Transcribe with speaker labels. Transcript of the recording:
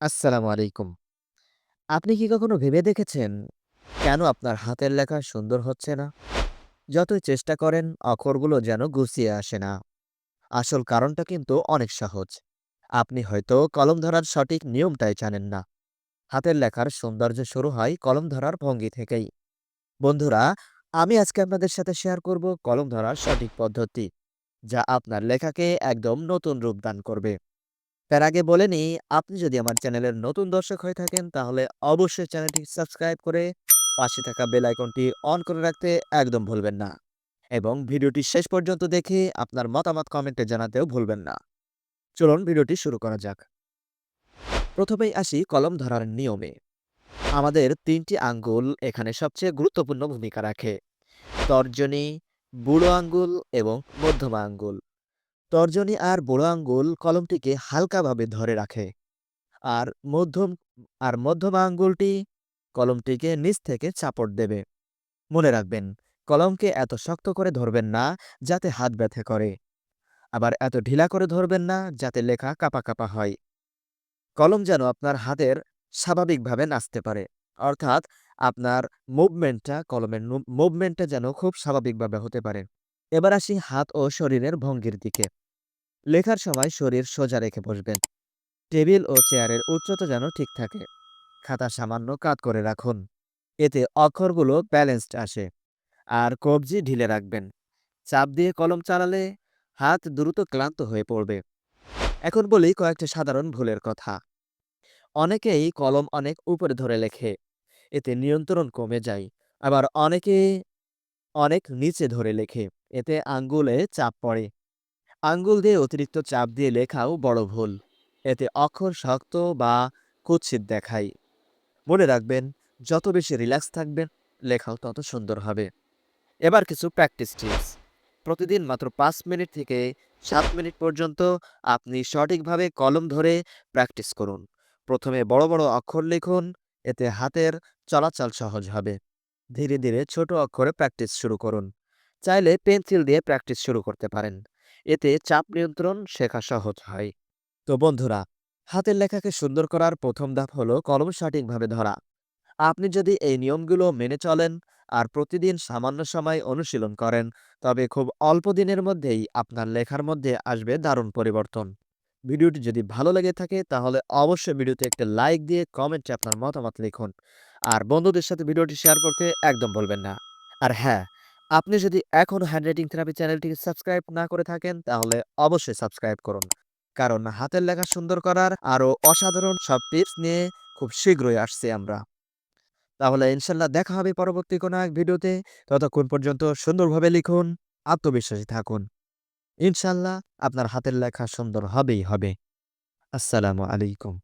Speaker 1: আসসালামু আলাইকুম। আপনি কি কখনো ভেবে দেখেছেন, কেন আপনার হাতের লেখা সুন্দর হচ্ছে না? যতই চেষ্টা করেন অক্ষরগুলো যেন গুছিয়ে আসে না। আসল কারণটা কিন্তু অনেক সহজ। আপনি হয়তো কলম ধরার সঠিক নিয়মটাই জানেন না। হাতের লেখার সৌন্দর্য শুরু হয় কলম ধরার ভঙ্গি থেকেই। বন্ধুরা, আমি আজকে আপনাদের সাথে শেয়ার করব কলম ধরার সঠিক পদ্ধতি, যা আপনার লেখাকে একদম নতুন রূপ দান করবে। তার আগে বলে নিই, আপনি যদি আমার চ্যানেলের নতুন দর্শক হয়ে থাকেন তাহলে অবশ্যই চ্যানেলটি সাবস্ক্রাইব করে পাশে থাকা বেল আইকনটি অন করে রাখতে একদম ভুলবেন না। এবং ভিডিওটি শেষ পর্যন্ত দেখে আপনার মতামত কমেন্টে জানাতেও ভুলবেন না। চলুন ভিডিওটি শুরু করা যাক। প্রথমেই আসি কলম ধরার নিয়মে। আমাদের তিনটি আঙ্গুল এখানে সবচেয়ে গুরুত্বপূর্ণ ভূমিকা রাখে। তর্জনী, বুড়ো আঙ্গুল এবং মধ্যমা আঙ্গুল। তর্জনী আর বুড়ো আঙ্গুল কলমটিকে হালকাভাবে ধরে রাখে। আর মধ্যম আর মধ্যম আঙ্গুলটি কলমটিকে নিচ থেকে চাপড় দেবে। মনে রাখবেন, কলমকে এত শক্ত করে ধরবেন না, যাতে হাত ব্যথা করে। আবার এত ঢিলা করে ধরবেন না, যাতে লেখা কাপা কাপা হয়। কলম যেন আপনার হাতের স্বাভাবিকভাবে নাচতে পারে। অর্থাৎ আপনার মুভমেন্টটা, কলমের মুভমেন্টটা যেন খুব স্বাভাবিকভাবে হতে পারে। এবার আসি হাত ও শরীরের ভঙ্গির দিকে। লেখার সময় শরীর সোজা রেখে বসবেন। টেবিল ও চেয়ারের উচ্চতা যেন ঠিক থাকে। খাতা সামান্য কাত করে রাখুন। এতে অক্ষরগুলো ব্যালেন্সড আসে। আর কবজি ঢিলে রাখবেন। চাপ দিয়ে কলম চালালে হাত দ্রুত ক্লান্ত হয়ে পড়বে। এখন বলি কয়েকটা সাধারণ ভুলের কথা। অনেকেই কলম অনেক উপরে ধরে লেখে। এতে নিয়ন্ত্রণ কমে যায়। আবার অনেকে অনেক নিচে ধরে লেখে। এতে আঙ্গুলে চাপ পড়ে। আঙ্গুল দিয়ে অতিরিক্ত চাপ দিয়ে লেখাও বড় ভুল। এতে অক্ষর শক্ত বা কুৎসিত দেখায়। মনে রাখবেন, যত বেশি রিল্যাক্স থাকবেন, লেখাও তত সুন্দর হবে। এবার কিছু প্র্যাকটিস টিপস। প্রতিদিন মাত্র পাঁচ মিনিট থেকে সাত মিনিট পর্যন্ত আপনি সঠিকভাবে কলম ধরে প্র্যাকটিস করুন। প্রথমে বড় বড় অক্ষর লিখুন, এতে হাতের চলাচল সহজ হবে। ধীরে ধীরে ছোট অক্ষরে প্র্যাকটিস শুরু করুন। চাইলে পেন্সিল দিয়ে প্র্যাকটিস শুরু করতে পারেন। এতে চাপ নিয়ন্ত্রণ শেখা সহজ হয়। তো বন্ধুরা, হাতের লেখাকে সুন্দর করার প্রথম ধাপ হলো কলম সঠিকভাবে ধরা। আপনি যদি এই নিয়মগুলো মেনে চলেন আর প্রতিদিন সামান্য সময় অনুশীলন করেন, তবে খুব অল্প দিনের মধ্যেই আপনার লেখার মধ্যে আসবে দারুণ পরিবর্তন। ভিডিওটি যদি ভালো লেগে থাকে, তাহলে অবশ্যই ভিডিওতে একটা লাইক দিয়ে কমেন্টে আপনার মতামত লিখুন। আর বন্ধুদের সাথে ভিডিওটি শেয়ার করতে একদম বলবেন না। আর হ্যাঁ আপনি যদি এখনও হ্যান্ডরাইটিং থেরাপি চ্যানেলটিকে সাবস্ক্রাইব না করে থাকেন, তাহলে অবশ্যই সাবস্ক্রাইব করুন। কারণ হাতের লেখা সুন্দর করার আরও অসাধারণ সব টিপস নিয়ে খুব শীঘ্রই আসছি আমরা। তাহলে ইনশাল্লাহ দেখা হবে পরবর্তী কোনো এক ভিডিওতে। ততক্ষণ পর্যন্ত সুন্দরভাবে লিখুন, আত্মবিশ্বাসী থাকুন। ইনশাল্লাহ আপনার হাতের লেখা সুন্দর হবেই হবে। আসসালামু আলাইকুম।